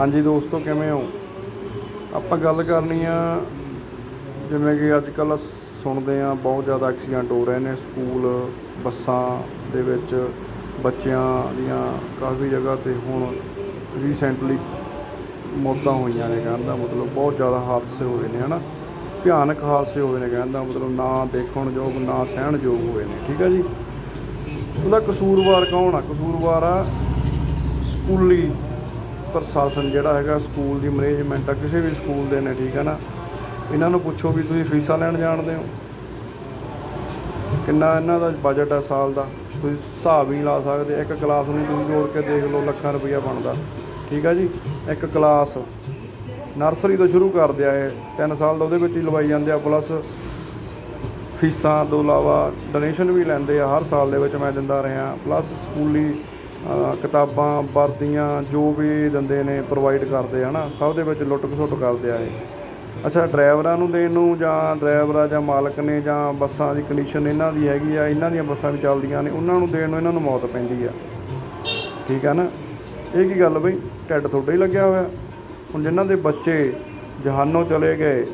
ਹਾਂਜੀ ਦੋਸਤੋ, ਕਿਵੇਂ ਹੋ? ਆਪਾਂ ਗੱਲ ਕਰਨੀ ਆ, ਜਿਵੇਂ ਕਿ ਅੱਜ ਕੱਲ੍ਹ ਸੁਣਦੇ ਆ, ਬਹੁਤ ਜ਼ਿਆਦਾ ਐਕਸੀਡੈਂਟ ਹੋ ਰਹੇ ਨੇ ਸਕੂਲ, ਬੱਸਾਂ ਦੇ ਵਿੱਚ, ਬੱਚਿਆਂ ਦੀਆਂ ਕਾਫੀ ਜਗ੍ਹਾ ਤੇ ਹੁਣ ਰੀਸੈਂਟਲੀ ਮੌਤਾਂ ਹੋਈਆਂ ਨੇ ਕਹਿਣ ਦਾ ਮਤਲਬ, ਬਹੁਤ ਜ਼ਿਆਦਾ ਹਾਦਸੇ ਹੋਏ ਨੇ, ਹਨਾ? ਭਿਆਨਕ ਹਾਦਸੇ ਹੋਏ ਨੇ ਕਹਿਣ ਦਾ ਮਤਲਬ, ਨਾ ਦੇਖਣ ਯੋਗ, ਨਾ ਸਹਿਣ ਯੋਗ ਹੋਏ ਨੇ, ਠੀਕ ਹੈ ਜੀ? ਉਹਦਾ ਕਸੂਰਵਾਰ ਕੌਣ ਆ? ਕਸੂਰਵਾਰ ਆ ਸਕੂਲੀ ਪ੍ਰਸ਼ਾਸਨ ਜਿਹੜਾ ਹੈਗਾ, ਸਕੂਲ ਦੀ ਮੈਨੇਜਮੈਂਟ ਆ, ਕਿਸੇ ਵੀ ਸਕੂਲ ਦੇ ਨੇ, ਠੀਕ ਹੈ ਨਾ? ਇਹਨਾਂ ਨੂੰ ਪੁੱਛੋ ਵੀ ਤੁਸੀਂ ਫੀਸਾਂ ਲੈਣ ਜਾਣਦੇ ਹੋ? ਕਿੰਨਾ ਇਹਨਾਂ ਦਾ ਬਜਟ ਹੈ ਸਾਲ ਦਾ? ਤੁਸੀਂ ਹਿਸਾਬ ਹੀ ਨਹੀਂ ਲਾ ਸਕਦੇ, ਇੱਕ ਕਲਾਸ ਨੂੰ ਤੁਸੀਂ ਜੋੜ ਕੇ ਦੇਖ ਲਓ, ਲੱਖਾਂ ਰੁਪਈਆ ਬਣਦਾ। ਠੀਕ ਹੈ ਜੀ? ਇੱਕ ਕਲਾਸ ਨਰਸਰੀ ਤੋਂ ਸ਼ੁਰੂ ਕਰਦੇ ਆ ਇਹ। 3 ਸਾਲ ਦਾ ਉਹਦੇ ਵਿੱਚ ਹੀ ਲਵਾਈ ਜਾਂਦੇ ਆ ਪਲੱਸ ਫੀਸਾਂ ਤੋਂ ਇਲਾਵਾ ਡੋਨੇਸ਼ਨ ਵੀ ਲੈਂਦੇ ਆ, ਹਰ ਸਾਲ ਦੇ ਵਿੱਚ ਮੈਂ ਦਿੰਦਾ ਰਿਹਾ। ਪਲੱਸ ਸਕੂਲੀ ਕਿਤਾਬਾਂ ਵਰਦੀਆਂ ਜੋ ਵੀ ਦਿੰਦੇ ਨੇ ਪ੍ਰੋਵਾਈਡ ਕਰਦੇ ਆ ਨਾ, ਸਭ ਦੇ ਵਿੱਚ ਲੁੱਟ ਖਸੁੱਟ ਕਰਦੇ ਆ ਇਹ। ਅੱਛਾ, ਡਰਾਈਵਰਾਂ ਨੂੰ ਦੇਣ ਨੂੰ ਜਾਂ ਡਰਾਈਵਰਾਂ ਜਾਂ ਮਾਲਕ ਨੇ ਜਾਂ ਬੱਸਾਂ ਦੀ ਕੰਡੀਸ਼ਨ ਇਹਨਾਂ ਦੀ ਹੈਗੀ ਆ, ਇਹਨਾਂ ਦੀਆਂ ਬੱਸਾਂ ਵੀ ਚੱਲਦੀਆਂ ਨੇ, ਉਹਨਾਂ ਨੂੰ ਦੇਣ ਨੂੰ ਇਹਨਾਂ ਨੂੰ ਮੌਤ ਪੈਂਦੀ ਆ। ਠੀਕ ਆ ਨਾ? ਇਹ ਕੀ ਗੱਲ ਬਈ? ਢਿੱਡ ਤੁਹਾਡਾ ਹੀ ਲੱਗਿਆ ਹੋਇਆ। ਹੁਣ ਜਿਨ੍ਹਾਂ ਦੇ ਬੱਚੇ ਜਹਾਨੋਂ ਚਲੇ ਗਏ,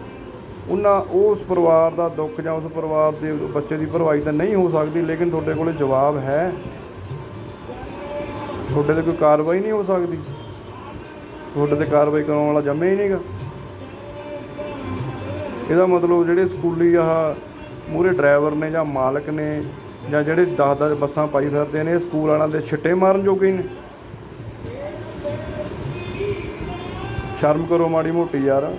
ਉਹਨਾਂ ਉਸ ਪਰਿਵਾਰ ਦਾ ਦੁੱਖ ਜਾਂ ਉਸ ਪਰਿਵਾਰ ਦੇ ਬੱਚੇ ਦੀ ਭਰਵਾਈ ਤਾਂ ਨਹੀਂ ਹੋ ਸਕਦੀ, ਲੇਕਿਨ ਤੁਹਾਡੇ ਕੋਲੇ ਜਵਾਬ ਹੈ। ਤੁਹਾਡੇ ਤੇ ਕੋਈ ਕਾਰਵਾਈ ਨਹੀਂ ਹੋ ਸਕਦੀ। ਤੁਹਾਡੇ ਤੇ ਕਾਰਵਾਈ ਕਰਾਉਣ ਵਾਲਾ ਜੰਮੇ ਹੀ ਨਹੀਂਗਾ। ਇਹਦਾ ਮਤਲਬ ਜਿਹੜੇ ਸਕੂਲੀ ਆਹ ਮੂਰੇ ਡਰਾਈਵਰ ਨੇ ਜਾਂ ਮਾਲਕ ਨੇ ਜਾਂ ਜਿਹੜੇ 10-10 ਬੱਸਾਂ ਪਾਈ ਫਿਰਦੇ ਨੇ ਸਕੂਲ ਵਾਲਿਆਂ ਦੇ ਛਿੱਟੇ ਮਾਰਨ ਜੋਗੇ ਨੇ। ਸ਼ਰਮ ਕਰੋ ਮਾੜੀ ਮੋਟੀ ਯਾਰ।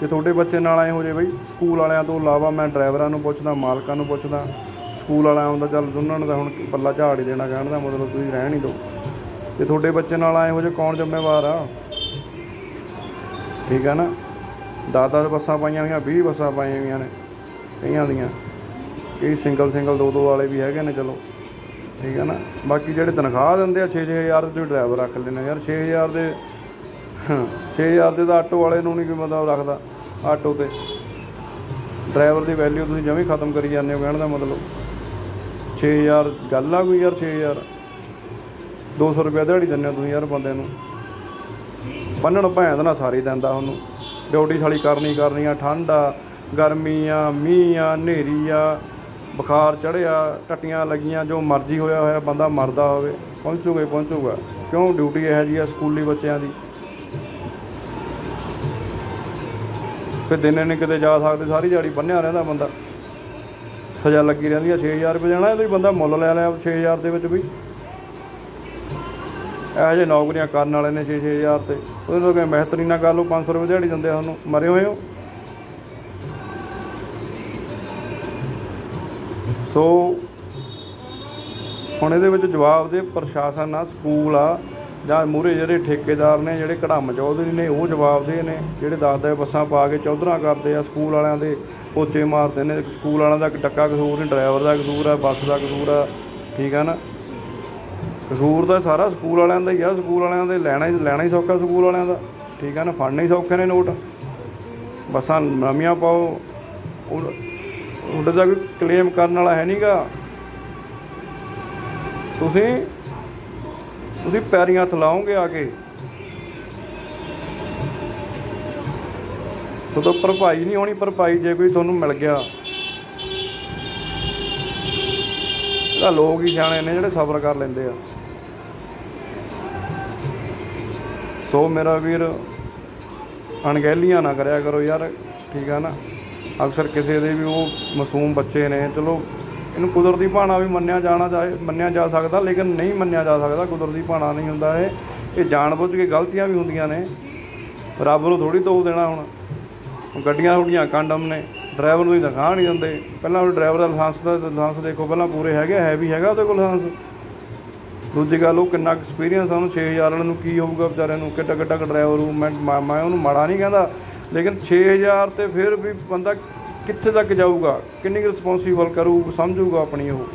ਜੇ ਤੁਹਾਡੇ ਬੱਚੇ ਨਾਲ ਆਏ ਹੋ ਜੇ ਬਈ, ਸਕੂਲ ਵਾਲਿਆਂ ਤੋਂ ਇਲਾਵਾ ਮੈਂ ਡਰਾਈਵਰਾਂ ਨੂੰ ਪੁੱਛਦਾ, ਮਾਲਕਾਂ ਨੂੰ ਪੁੱਛਦਾ, ਸਕੂਲ ਵਾਲਿਆਂ ਆਉਂਦਾ, ਚੱਲ ਉਹਨਾਂ ਨੂੰ ਤਾਂ ਹੁਣ ਪੱਲਾ ਝਾੜ ਹੀ ਦੇਣਾ, ਕਹਿਣ ਦਾ ਮਤਲਬ ਤੁਸੀਂ ਰਹਿਣ ਹੀ ਦਿਓ। ਜੇ ਤੁਹਾਡੇ ਬੱਚੇ ਨਾਲ ਆਏ ਹੋ ਜੇ ਕੌਣ ਜ਼ਿੰਮੇਵਾਰ ਆ? ਠੀਕ ਆ ਨਾ? ਦਸ ਦਸ ਬੱਸਾਂ ਪਾਈਆਂ ਹੋਈਆਂ 20 ਬੱਸਾਂ ਪਾਈਆਂ ਹੋਈਆਂ ਨੇ, ਕਈਆਂ ਦੀਆਂ। ਕਈ ਸਿੰਗਲ ਸਿੰਗਲ ਦੋ ਦੋ ਵਾਲੇ ਵੀ ਹੈਗੇ ਨੇ, ਚਲੋ। ਠੀਕ ਹੈ ਨਾ? ਬਾਕੀ ਜਿਹੜੇ ਤਨਖਾਹ ਦਿੰਦੇ ਆ 6-6000 ਦੇ ਤੁਸੀਂ ਡਰਾਈਵਰ ਰੱਖ ਲੈਣੇ ਯਾਰ 6000 ਦੇ 6000 ਦੇ ਤਾਂ ਆਟੋ ਵਾਲੇ ਨੂੰ ਨਹੀਂ ਕੋਈ ਮਤਲਬ ਰੱਖਦਾ, ਆਟੋ ਤੇ। ਡਰਾਈਵਰ ਦੀ ਵੈਲਿਊ ਤੁਸੀਂ ਜਮੀ ਖਤਮ ਕਰੀ ਜਾਂਦੇ ਹੋ, ਕਹਿਣ ਦਾ ਮਤਲਬ। 6000 ਗੱਲ ਆ ਕੋਈ ਯਾਰ 6000 200 ਰੁਪਏ ਦਿਹਾੜੀ ਦਿੰਦੇ ਹੋ ਤੁਸੀਂ ਯਾਰ ਬੰਦੇ ਨੂੰ। ਬੰਨਣ ਭੈਣ ਨਾ ਸਾਰੀ ਦਿੰਦਾ ਉਹਨੂੰ। ਡਿਊਟੀ ਸਾਲੀ ਕਰਨੀ ਕਰਨੀ ਆ, ਠੰਡ ਆ, ਗਰਮੀ ਆ, ਮੀਂਹ ਆ, ਹਨੇਰੀ ਆ, ਬੁਖਾਰ ਚੜਿਆ ਟੱਟੀਆਂ ਲੱਗੀਆਂ, ਜੋ ਮਰਜ਼ੀ ਹੋਇਆ ਹੋਇਆ ਬੰਦਾ ਮਰਦਾ ਹੋਵੇ, ਪਹੁੰਚੂਗਾ ਪਹੁੰਚੂਗਾ। ਕਿਉਂ ਡਿਊਟੀ ਇਹੋ ਜਿਹੀ ਆ ਸਕੂਲੀ ਬੱਚਿਆਂ ਦੀ? ਫਿਰ ਦਿਨੇ ਨੇ ਕਿਤੇ ਜਾ ਸਕਦੇ, ਸਾਰੀ ਦਿਹਾੜੀ ਬੰਨਿਆ ਰਹਿੰਦਾ ਬੰਦਾ। ਸਜ਼ਾ ਲੱਗੀ ਰਹਿੰਦੀ ਆ 6000 ਰੁਪਏ ਜਾਣਾ ਇਹ ਬੰਦਾ ਮੁੱਲ ਲੈ ਲਿਆ 6000 ਦੇ ਵਿੱਚ ਵੀ। ਇਹੋ ਜਿਹੇ ਨੌਕਰੀਆਂ ਕਰਨ ਵਾਲੇ ਨੇ 6-6000 ਤੇ। ਉਹਦੇ ਤੋਂ ਕਹਿੰਦੇ ਮਿਹਤਰੀ ਨਾ ਕਰ ਲਓ 500 ਰੁਪਏ ਦਿਹਾੜੀ ਦਿੰਦੇ ਆ ਤੁਹਾਨੂੰ ਮਰੇ ਹੋਏ ਹੋ? ਸੋ, ਹੁਣ ਇਹਦੇ ਵਿੱਚ ਜਵਾਬ ਦੇ ਪ੍ਰਸ਼ਾਸਨ ਆ, ਸਕੂਲ ਆ, ਜਾਂ ਮੂਰੇ ਜਿਹੜੇ ਠੇਕੇਦਾਰ ਨੇ, ਜਿਹੜੇ ਕੜਾਮ ਚੌਧਰੀ ਨੇ, ਉਹ ਜਵਾਬ ਦੇ ਨੇ, ਜਿਹੜੇ ਦੱਸਦੇ ਬੱਸਾਂ ਪਾ ਕੇ ਚੌਧਰਾਂ ਕਰਦੇ ਆ, ਸਕੂਲ ਵਾਲਿਆਂ ਦੇ ਪੋਚੇ ਮਾਰਦੇ ਨੇ। ਸਕੂਲ ਵਾਲਿਆਂ ਦਾ ਟੱਕਾ ਕਸੂਰ ਨਹੀਂ ਡਰਾਈਵਰ ਦਾ ਕਸੂਰ ਆ, ਬੱਸ ਦਾ ਕਸੂਰ ਆ, ਠੀਕ ਆ ਨਾ? ਕਸੂਰ ਤਾਂ ਸਾਰਾ ਸਕੂਲ ਵਾਲਿਆਂ ਦਾ ਹੀ ਆ, ਸਕੂਲ ਵਾਲਿਆਂ ਦੇ ਲੈਣਾ ਹੀ ਲੈਣਾ ਹੀ ਸੌਖਾ ਸਕੂਲ ਵਾਲਿਆਂ ਦਾ। ਠੀਕ ਆ ਨਾ, ਫੜਨੇ ਹੀ ਸੌਖੇ ਨੇ ਨੋਟ। ਬੱਸਾਂ ਨਵੀਆਂ ਪਾਓ। ਉਹ- ਦਾ ਕੋਈ ਕਲੇਮ ਕਰਨ ਵਾਲਾ ਹੈ ਨਹੀਂਗਾ ਤੁਸੀਂ ਤੁਸੀਂ ਪੈਰੀਂ ਹੱਥ ਲਾਓਗੇ ਆ ਕੇ। ਉਦੋਂ ਭਰਪਾਈ ਨਹੀਂ ਹੋਣੀ, ਭਰਪਾਈ ਜੇ ਕੋਈ ਤੁਹਾਨੂੰ ਮਿਲ ਗਿਆ। ਤਾਂ ਲੋਕ ਹੀ ਸਿਆਣੇ ਨੇ ਜਿਹੜੇ ਸਬਰ ਕਰ ਲੈਂਦੇ ਆ। ਸੋ ਮੇਰਾ ਵੀਰ ਅਣਗਹਿਲੀਆਂ ਨਾ ਕਰਿਆ ਕਰੋ ਯਾਰ, ਠੀਕ ਆ ਨਾ? ਅਕਸਰ ਕਿਸੇ ਦੇ ਵੀ ਉਹ ਮਾਸੂਮ ਬੱਚੇ ਨੇ, ਚਲੋ, ਇਹਨੂੰ ਕੁਦਰਤੀ ਭਾਣਾ ਵੀ ਮੰਨਿਆ ਜਾਣਾ ਚਾਹੇ, ਮੰਨਿਆ ਜਾ ਸਕਦਾ, ਲੇਕਿਨ ਨਹੀਂ ਮੰਨਿਆ ਜਾ ਸਕਦਾ, ਕੁਦਰਤੀ ਭਾਣਾ ਨਹੀਂ ਹੁੰਦਾ ਇਹ। ਇਹ ਜਾਣਬੁੱਝ ਕੇ ਗਲਤੀਆਂ ਵੀ ਹੁੰਦੀਆਂ ਨੇ। ਰੱਬ ਨੂੰ ਥੋੜੀ ਦੋਸ਼ ਦੇਣਾ ਹੁਣ। ਹੁਣ ਗੱਡੀਆਂ ਥੋੜੀਆਂ ਕੰਡਮ ਨੇ, ਡਰਾਈਵਰ ਨੂੰ ਹੀ ਦਿਖਾ ਨਹੀਂ ਦਿੰਦੇ। ਪਹਿਲਾਂ ਉਹ ਡਰਾਈਵਰ ਦਾ ਲਾਇਸੈਂਸ ਦਾ ਲਾਇਸੈਂਸ ਦੇਖੋ, ਪਹਿਲਾਂ ਪੂਰੇ ਹੈਗੇ ਹੈ ਵੀ ਹੈਗਾ ਉਹਦੇ ਕੋਲ ਲਾਇਸੈਂਸ। ਦੂਜੀ ਗੱਲ ਉਹ ਕਿੰਨਾ ਐਕਸਪੀਰੀਅੰਸ ਆ ਉਹਨੂੰ 6000 ਵਾਲਿਆਂ ਨੂੰ ਕੀ ਹੋਊਗਾ ਵਿਚਾਰਿਆਂ ਨੂੰ, ਕਿੱਡਾ ਕਿੱਡਾ ਡਰਾਈਵਰ ਹੋਊ, ਮੈਂ ਮੈਂ- ਉਹਨੂੰ ਮਾੜਾ ਨਹੀਂ ਕਹਿੰਦਾ, ਲੇਕਿਨ 6000 ਤੇ ਫਿਰ ਵੀ ਬੰਦਾ ਕਿੱਥੇ ਤੱਕ ਜਾਊਗਾ? ਕਿੰਨੀ ਰਿਸਪੌਂਸੀਬਲ ਕਰੂ ਸਮਝੂਗਾ ਆਪਣੀ ਉਹ?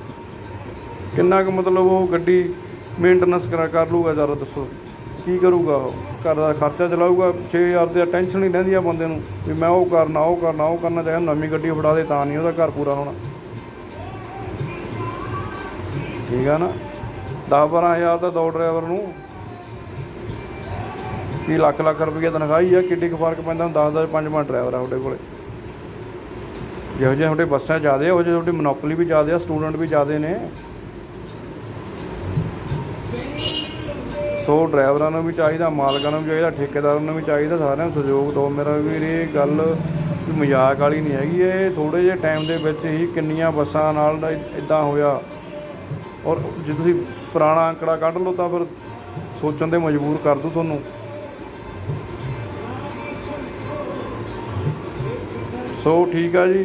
ਕਿੰਨਾ ਕੁ ਮਤਲਬ ਉਹ ਗੱਡੀ ਮੇਨਟੇਨੈਂਸ ਕਰਾ ਕਰ ਲੂਗਾ ਜ਼ਰਾ ਦੱਸੋ? ਕੀ ਕਰੂਗਾ ਉਹ? ਘਰ ਦਾ ਖਰਚਾ ਚਲਾਊਗਾ 6000 ਦੀ ਟੈਨਸ਼ਨ ਹੀ ਰਹਿੰਦੀ ਆ ਬੰਦੇ ਨੂੰ, ਵੀ ਮੈਂ ਉਹ ਕਰਨਾ ਉਹ ਕਰਨਾ ਉਹ ਕਰਨਾ, ਚਾਹੇ ਨਵੀਂ ਗੱਡੀ ਫੜਾ ਦੇ ਤਾਂ ਨਹੀਂ ਉਹਦਾ ਘਰ ਪੂਰਾ ਹੋਣਾ। ਠੀਕ ਆ ਨਾ? 10 12000 ਦਾ ਦੋ ਡਰਾਈਵਰ ਨੂੰ। ਕੀ ਲੱਖ ਲੱਖ ਰੁਪਏ ਤਨਖਾਹ ਹੀ ਆ, ਕਿੱਡੀ ਕੁ ਫ਼ਰਕ ਪੈਂਦਾ ਹੁਣ 10 10 ਪੰਜ ਪੰਜ ਡਰਾਈਵਰ ਆ ਤੁਹਾਡੇ ਕੋਲੇ। ਜਿਹੋ ਜਿਹੇ ਤੁਹਾਡੇ ਬੱਸਾਂ ਜ਼ਿਆਦੇ ਆ, ਉਹ ਜਿਹੇ ਤੁਹਾਡੀ ਮਨੋਪਲੀ ਵੀ ਜ਼ਿਆਦੇ ਆ, ਸਟੂਡੈਂਟ ਵੀ ਜ਼ਿਆਦੇ ਨੇ। ਸੋ ਡਰਾਈਵਰਾਂ ਨੂੰ ਵੀ ਚਾਹੀਦਾ, ਮਾਲਕਾਂ ਨੂੰ ਵੀ ਚਾਹੀਦਾ, ਠੇਕੇਦਾਰਾਂ ਨੂੰ ਵੀ ਚਾਹੀਦਾ, ਸਾਰਿਆਂ ਨੂੰ ਸਹਿਯੋਗ ਦਿਓ ਮੇਰਾ ਵੀਰ ਇਹ ਗੱਲ ਮਜ਼ਾਕ ਵਾਲੀ ਨਹੀਂ ਹੈਗੀ, ਇਹ ਥੋੜੇ ਜਿਹੇ ਟਾਈਮ ਦੇ ਵਿੱਚ ਹੀ ਕਿੰਨੀਆਂ ਬੱਸਾਂ ਨਾਲ ਇਦਾਂ ਹੋਇਆ। ਔਰ ਜੇ ਤੁਸੀਂ ਪੁਰਾਣਾ ਅੰਕੜਾ ਕੱਢ ਲਓ ਤਾਂ ਫਿਰ ਸੋਚਣ ਤੇ ਮਜਬੂਰ ਕਰ ਦੂ ਤੁਹਾਨੂੰ। ਸੋ ਠੀਕ ਆ ਜੀ।